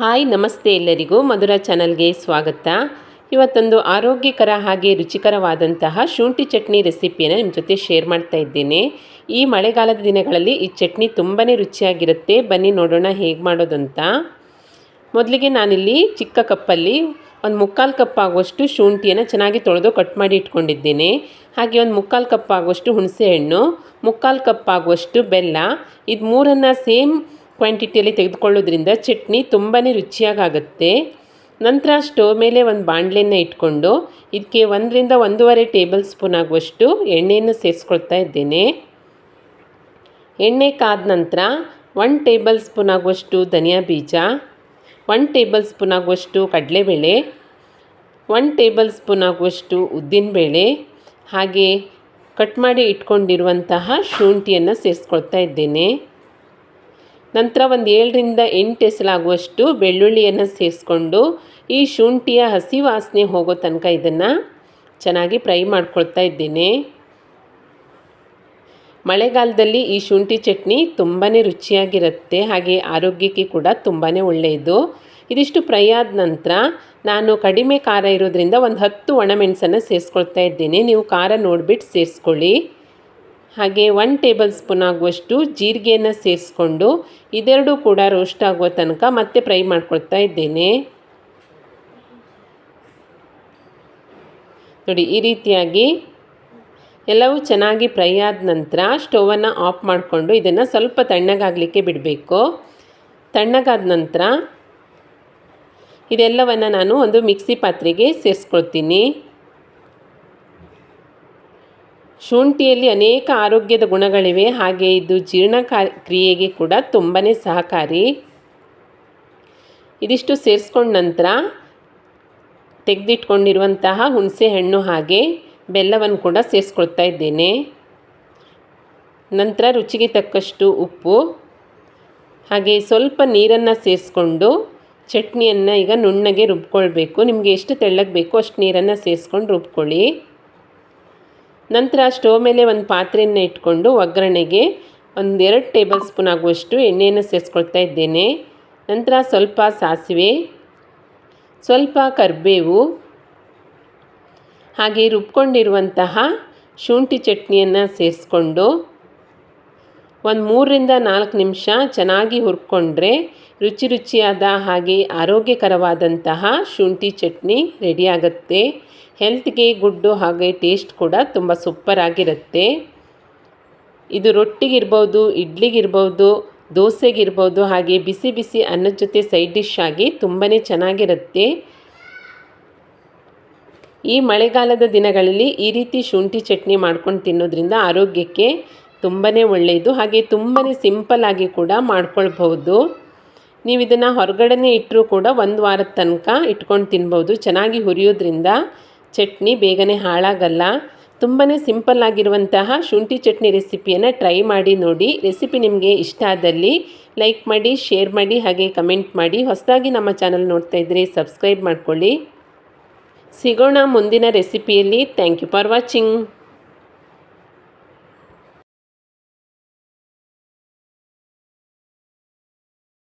Hi, ನಮಸ್ತೆ ಎಲ್ಲರಿಗೂ ಮಧುರ ಚಾನಲ್ಗೆ ಸ್ವಾಗತ. ಇವತ್ತೊಂದು ಆರೋಗ್ಯಕರ ಹಾಗೆ ರುಚಿಕರವಾದಂತಹ ಶುಂಠಿ ಚಟ್ನಿ ರೆಸಿಪಿಯನ್ನು ನಿಮ್ಮ ಜೊತೆ ಶೇರ್ ಮಾಡ್ತಾ ಇದ್ದೇನೆ. ಈ ಮಳೆಗಾಲದ ದಿನಗಳಲ್ಲಿ ಈ ಚಟ್ನಿ ತುಂಬಾ ರುಚಿಯಾಗಿರುತ್ತೆ. ಬನ್ನಿ ನೋಡೋಣ ಹೇಗೆ ಮಾಡೋದು ಅಂತ ಮೊದಲಿಗೆ ನಾನಿಲ್ಲಿ ಚಿಕ್ಕ ಕಪ್ಪಲ್ಲಿ ಒಂದು ಮುಕ್ಕಾಲು ಕಪ್ ಆಗುವಷ್ಟು ಶುಂಠಿಯನ್ನು ಚೆನ್ನಾಗಿ ತೊಳೆದು ಕಟ್ ಮಾಡಿ ಇಟ್ಕೊಂಡಿದ್ದೇನೆ. ಹಾಗೆ ಒಂದು ಮುಕ್ಕಾಲು ಕಪ್ ಆಗುವಷ್ಟು ಹುಣಸೆಹಣ್ಣು, ಮುಕ್ಕಾಲು ಕಪ್ ಆಗುವಷ್ಟು ಬೆಲ್ಲ, ಇದು ಮೂರನ್ನು ಸೇಮ್ ಕ್ವಾಂಟಿಟಿಯಲ್ಲಿ ತೆಗೆದುಕೊಳ್ಳೋದ್ರಿಂದ ಚಟ್ನಿ ತುಂಬಾ ರುಚಿಯಾಗುತ್ತೆ ನಂತರ ಸ್ಟವ್ ಮೇಲೆ ಒಂದು ಬಾಣಲೆಯನ್ನು ಇಟ್ಕೊಂಡು ಇದಕ್ಕೆ ಒಂದರಿಂದ ಒಂದೂವರೆ ಟೇಬಲ್ ಸ್ಪೂನ್ ಆಗುವಷ್ಟು ಎಣ್ಣೆಯನ್ನು ಸೇರಿಸ್ಕೊಳ್ತಾ ಇದ್ದೇನೆ. ಎಣ್ಣೆ ಕಾದ ನಂತರ ಒನ್ ಟೇಬಲ್ ಸ್ಪೂನ್ ಆಗುವಷ್ಟು ಧನಿಯಾ ಬೀಜ, ಒನ್ ಟೇಬಲ್ ಸ್ಪೂನ್ ಆಗುವಷ್ಟು ಕಡಲೆಬೇಳೆ, ಒನ್ ಟೇಬಲ್ ಸ್ಪೂನ್ ಆಗುವಷ್ಟು ಉದ್ದಿನಬೇಳೆ, ಹಾಗೆ ಕಟ್ ಮಾಡಿ ಇಟ್ಕೊಂಡಿರುವಂತಹ ಶುಂಠಿಯನ್ನು ಸೇರಿಸ್ಕೊಳ್ತಾ ಇದ್ದೇನೆ. ನಂತರ ಒಂದು ಏಳರಿಂದ ಎಂಟು ಎಸಲಾಗುವಷ್ಟು ಬೆಳ್ಳುಳ್ಳಿಯನ್ನು ಸೇರಿಸ್ಕೊಂಡು ಈ ಶುಂಠಿಯ ಹಸಿ ವಾಸನೆ ಹೋಗೋ ತನಕ ಇದನ್ನು ಚೆನ್ನಾಗಿ ಫ್ರೈ ಮಾಡ್ಕೊಳ್ತಾ ಇದ್ದೇನೆ. ಮಳೆಗಾಲದಲ್ಲಿ ಈ ಶುಂಠಿ ಚಟ್ನಿ ತುಂಬಾ ರುಚಿಯಾಗಿರುತ್ತೆ, ಹಾಗೆ ಆರೋಗ್ಯಕ್ಕೆ ಕೂಡ ತುಂಬಾ ಒಳ್ಳೆಯದು. ಇದಿಷ್ಟು ಫ್ರೈ ಆದ ನಂತರ ನಾನು ಕಡಿಮೆ ಖಾರ ಇರೋದ್ರಿಂದ ಒಂದು ಹತ್ತು ಒಣಮೆಣಸನ್ನು ಸೇರಿಸ್ಕೊಳ್ತಾ ಇದ್ದೇನೆ. ನೀವು ಖಾರ ನೋಡಿಬಿಟ್ಟು ಸೇರಿಸ್ಕೊಳ್ಳಿ. ಹಾಗೆ ಒನ್ ಟೇಬಲ್ ಸ್ಪೂನ್ ಆಗುವಷ್ಟು ಜೀರಿಗೆಯನ್ನು ಸೇರಿಸ್ಕೊಂಡು ಇದೆರಡೂ ಕೂಡ ರೋಸ್ಟ್ ಆಗುವ ತನಕ ಮತ್ತೆ ಫ್ರೈ ಮಾಡ್ಕೊಳ್ತಾ ಇದ್ದೇನೆ. ನೋಡಿ, ಈ ರೀತಿಯಾಗಿ ಎಲ್ಲವೂ ಚೆನ್ನಾಗಿ ಫ್ರೈ ಆದ ನಂತರ ಸ್ಟೌವನ್ನು ಆಫ್ ಮಾಡಿಕೊಂಡು ಇದನ್ನು ಸ್ವಲ್ಪ ತಣ್ಣಗಾಗಲಿಕ್ಕೆ ಬಿಡಬೇಕು. ತಣ್ಣಗಾದ ನಂತರ ಇದೆಲ್ಲವನ್ನು ನಾನು ಒಂದು ಮಿಕ್ಸಿ ಪಾತ್ರೆಗೆ ಸೇರಿಸ್ಕೊಳ್ತೀನಿ. ಶುಂಠಿಯಲ್ಲಿ ಅನೇಕ ಆರೋಗ್ಯದ ಗುಣಗಳಿವೆ. ಹಾಗೆ ಇದು ಜೀರ್ಣ ಕ್ರಿಯೆಗೆ ಕೂಡ ತುಂಬಾ ಸಹಕಾರಿ. ಇದಿಷ್ಟು ಸೇರಿಸ್ಕೊಂಡ ನಂತರ ತೆಗೆದಿಟ್ಕೊಂಡಿರುವಂತಹ ಹುಣಸೆ ಹಣ್ಣು ಹಾಗೆ ಬೆಲ್ಲವನ್ನು ಕೂಡ ಸೇರಿಸ್ಕೊಳ್ತಾ ಇದ್ದೇನೆ. ನಂತರ ರುಚಿಗೆ ತಕ್ಕಷ್ಟು ಉಪ್ಪು, ಹಾಗೆ ಸ್ವಲ್ಪ ನೀರನ್ನು ಸೇರಿಸ್ಕೊಂಡು ಚಟ್ನಿಯನ್ನು ಈಗ ನುಣ್ಣಗೆ ರುಬ್ಕೊಳ್ಬೇಕು. ನಿಮಗೆ ಎಷ್ಟು ತೆಳ್ಳಗೆ ಬೇಕೋ ಅಷ್ಟು ನೀರನ್ನು ಸೇರಿಸ್ಕೊಂಡು ರುಬ್ಕೊಳ್ಳಿ. ನಂತರ ಸ್ಟೋವ್ ಮೇಲೆ ಒಂದು ಪಾತ್ರೆಯನ್ನು ಇಟ್ಕೊಂಡು ಒಗ್ಗರಣೆಗೆ ಒಂದೆರಡು ಟೇಬಲ್ ಸ್ಪೂನ್ ಆಗುವಷ್ಟು ಎಣ್ಣೆಯನ್ನು ಸೇರಿಸ್ಕೊಳ್ತಾ ಇದ್ದೇನೆ. ನಂತರ ಸ್ವಲ್ಪ ಸಾಸಿವೆ, ಸ್ವಲ್ಪ ಕರಿಬೇವು, ಹಾಗೆ ರುಬ್ಕೊಂಡಿರುವಂತಹ ಶುಂಠಿ ಚಟ್ನಿಯನ್ನು ಸೇರಿಸ್ಕೊಂಡು ಒಂದು ಮೂರರಿಂದ ನಾಲ್ಕು ನಿಮಿಷ ಚೆನ್ನಾಗಿ ಹುರ್ಕೊಂಡ್ರೆ ರುಚಿ ರುಚಿಯಾದ ಹಾಗೆ ಆರೋಗ್ಯಕರವಾದಂತಹ ಶುಂಠಿ ಚಟ್ನಿ ರೆಡಿಯಾಗುತ್ತೆ ಹೆಲ್ತ್ಗೆ ಗುಡ್ಡು ಹಾಗೆ ಟೇಸ್ಟ್ ಕೂಡ ತುಂಬ ಸೂಪರಾಗಿರುತ್ತೆ ಇದು ರೊಟ್ಟಿಗಿರ್ಬೋದು ಇಡ್ಲಿಗಿರ್ಬೋದು ದೋಸೆಗಿರ್ಬೋದು ಹಾಗೆ ಬಿಸಿ ಬಿಸಿ ಅನ್ನದ ಜೊತೆ ಸೈಡ್ ಡಿಶ್ ಆಗಿ ತುಂಬಾ ಚೆನ್ನಾಗಿರುತ್ತೆ. ಈ ಮಳೆಗಾಲದ ದಿನಗಳಲ್ಲಿ ಈ ರೀತಿ ಶುಂಠಿ ಚಟ್ನಿ ಮಾಡ್ಕೊಂಡು ತಿನ್ನೋದ್ರಿಂದ ಆರೋಗ್ಯಕ್ಕೆ ತುಂಬಾ ಒಳ್ಳೆಯದು. ಹಾಗೆ ತುಂಬಾ ಸಿಂಪಲ್ ಆಗಿ ಕೂಡ ಮಾಡ್ಕೊಳ್ಬಹುದು. ನೀವು ಇದನ್ನು ಹೊರಗಡೆ ಇಟ್ಟರೂ ಕೂಡ ಒಂದು ವಾರದ ತನಕ ಇಟ್ಕೊಂಡು ತಿನ್ಬೋದು ಚೆನ್ನಾಗಿ ಹುರಿಯೋದ್ರಿಂದ ಚಟ್ನಿ ಬೇಗನೆ ಹಾಳಾಗಲ್ಲ. ತುಂಬಾ ಸಿಂಪಲ್ ಆಗಿರುವಂತಹ ಶುಂಠಿ ಚಟ್ನಿ ರೆಸಿಪಿಯನ್ನು ಟ್ರೈ ಮಾಡಿ ನೋಡಿ. ರೆಸಿಪಿ ನಿಮಗೆ ಇಷ್ಟ ಆದಲ್ಲಿ ಲೈಕ್ ಮಾಡಿ, ಶೇರ್ ಮಾಡಿ, ಹಾಗೆ ಕಮೆಂಟ್ ಮಾಡಿ. ಹೊಸದಾಗಿ ನಮ್ಮ ಚಾನಲ್ ನೋಡ್ತಾ ಇದ್ದರೆ ಸಬ್ಸ್ಕ್ರೈಬ್ ಮಾಡ್ಕೊಳ್ಳಿ. ಸಿಗೋಣ ಮುಂದಿನ ರೆಸಿಪಿಯಲ್ಲಿ. Thank you for watching.